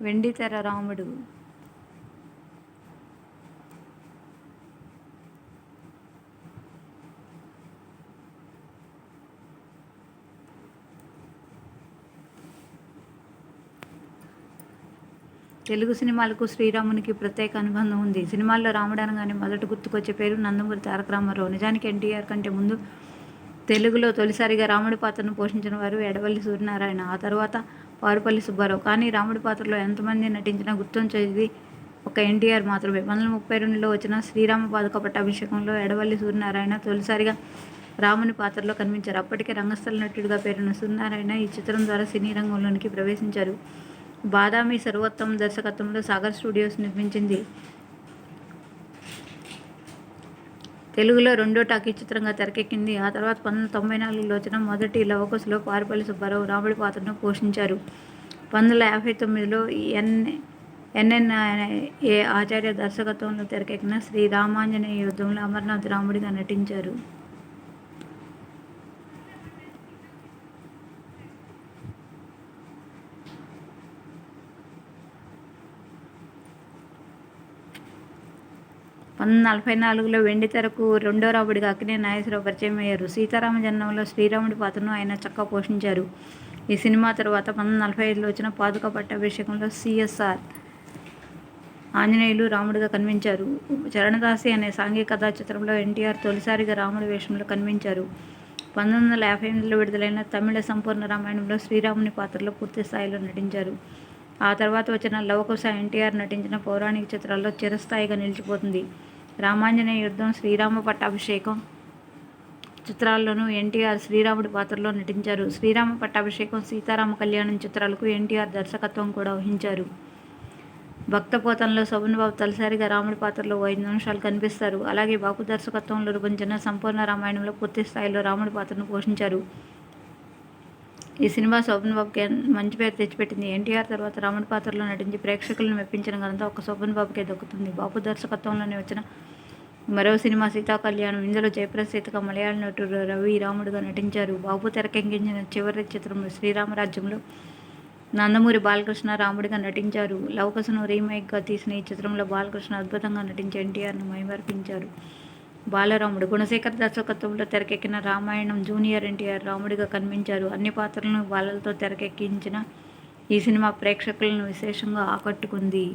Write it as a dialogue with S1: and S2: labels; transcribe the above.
S1: వెండితెర రాముడు. తెలుగు సినిమాలకు శ్రీరామునికి ప్రత్యేక అనుబంధం ఉంది. సినిమాల్లో రాముడు అనగానే మొదట గుర్తుకొచ్చే పేరు నందమూరి తారక రామారావు. నిజానికి ఎన్టీఆర్ కంటే ముందు తెలుగులో తొలిసారిగా రాముడి పాత్రను పోషించిన వారు ఎడవల్లి సూర్యనారాయణ. ఆ తర్వాత పారుపల్లి సుబ్బారావు. కానీ రాముడి పాత్రలో ఎంతమంది నటించినా గుర్తుంచేది ఒక ఎన్టీఆర్ మాత్రమే. పంతొమ్మిది ముప్పై రెండులో వచ్చిన శ్రీరామ పాదుక పట్టాభిషేకంలో ఎడవల్లి సూర్యనారాయణ తొలిసారిగా రాముని పాత్రలో కనిపించారు. అప్పటికే రంగస్థల నటుడిగా పేరున్న సూర్యనారాయణ ఈ చిత్రం ద్వారా సినీ రంగంలోనికి ప్రవేశించారు. బాదామి సర్వోత్తమ్ దర్శకత్వంలో సాగర్ స్టూడియోస్ నిర్మించింది తెలుగులో రెండో టాకీ చిత్రంగా తెరకెక్కింది. ఆ తర్వాత పంతొమ్మిది తొంభై నాలుగులో వచ్చిన మొదటి లవకుశలో పారిపల్లి సుబ్బారావు రాముడి పాత్రను పోషించారు. పంతొమ్మిది యాభై తొమ్మిదిలో ఎన్ ఎన్ఎన్ ఏ ఆచార్య దర్శకత్వంలో తెరకెక్కిన శ్రీ రామాంజనేయ యుద్ధంలో అమర్నాథ్ రాముడిగా నటించారు. పంతొమ్మిది నలభై నాలుగులో వెండితెరకు రెండో రాముడిగా అక్కినే నాగేశ్వరరావు పరిచయం అయ్యారు. సీతారామ జన్మంలో శ్రీరాముడి పాత్రను ఆయన చక్కగా పోషించారు. ఈ సినిమా తర్వాత పంతొమ్మిది నలభై ఐదులో వచ్చిన పాదుక పట్టాభిషేకంలో సిఎస్ఆర్ ఆంజనేయులు రాముడిగా కనిపించారు. చరణదాసి అనే సాంఘిక కథా చిత్రంలో ఎన్టీఆర్ తొలిసారిగా రాముడి వేషంలో కనిపించారు. పంతొమ్మిది వందల యాభై ఎనిమిదిలో విడుదలైన తమిళ సంపూర్ణ రామాయణంలో శ్రీరాముని పాత్రలో పూర్తి స్థాయిలో నటించారు. ఆ తర్వాత వచ్చిన లవకుశ ఎన్టీఆర్ నటించిన పౌరాణిక చిత్రాల్లో చిరస్థాయిగా నిలిచిపోతుంది. రామాంజనేయ యుద్ధం శ్రీరామ పట్టాభిషేకం చిత్రాల్లోనూ ఎన్టీఆర్ శ్రీరాముడి పాత్రలో నటించారు. శ్రీరామ పట్టాభిషేకం సీతారామ కళ్యాణం చిత్రాలకు ఎన్టీఆర్ దర్శకత్వం కూడా వహించారు. భక్తపోతంలో శోభన్బాబు తొలిసారిగా రాముడి పాత్రలో ఐదు నిమిషాలు కనిపిస్తారు. అలాగే బాపు దర్శకత్వంలో రూపొందించిన సంపూర్ణ రామాయణంలో పూర్తి స్థాయిలో రాముడి పాత్రను పోషించారు. ఈ సినిమా శోభన్ బాబుకి మంచి పేరు తెచ్చిపెట్టింది. ఎన్టీఆర్ తర్వాత రాముడి పాత్రలో నటించి ప్రేక్షకులను మెప్పించిన ఘనత ఒక శోభన్ బాబుకే దక్కుతుంది. బాపు దర్శకత్వంలోనే వచ్చిన మరో సినిమా సీతా కళ్యాణం ఇందులో జయప్రసీతగా మలయాళ నటుడు రవి రాముడుగా నటించారు. బాబు తెరకెక్కించిన చివరి చిత్రం శ్రీరామరాజ్యంలో నందమూరి బాలకృష్ణ రాముడిగా నటించారు. లవకసును రీమేక్గా తీసిన ఈ చిత్రంలో బాలకృష్ణ అద్భుతంగా నటించి ఎన్టీఆర్ను మైమర్పించారు. బాలరాముడు గుణశేఖర్ దర్శకత్వంలో తెరకెక్కిన రామాయణం జూనియర్ ఎన్టీఆర్ రాముడిగా కనిపించారు. అన్ని పాత్రలను బాలలతో తెరకెక్కించిన ఈ సినిమా ప్రేక్షకులను విశేషంగా ఆకట్టుకుంది.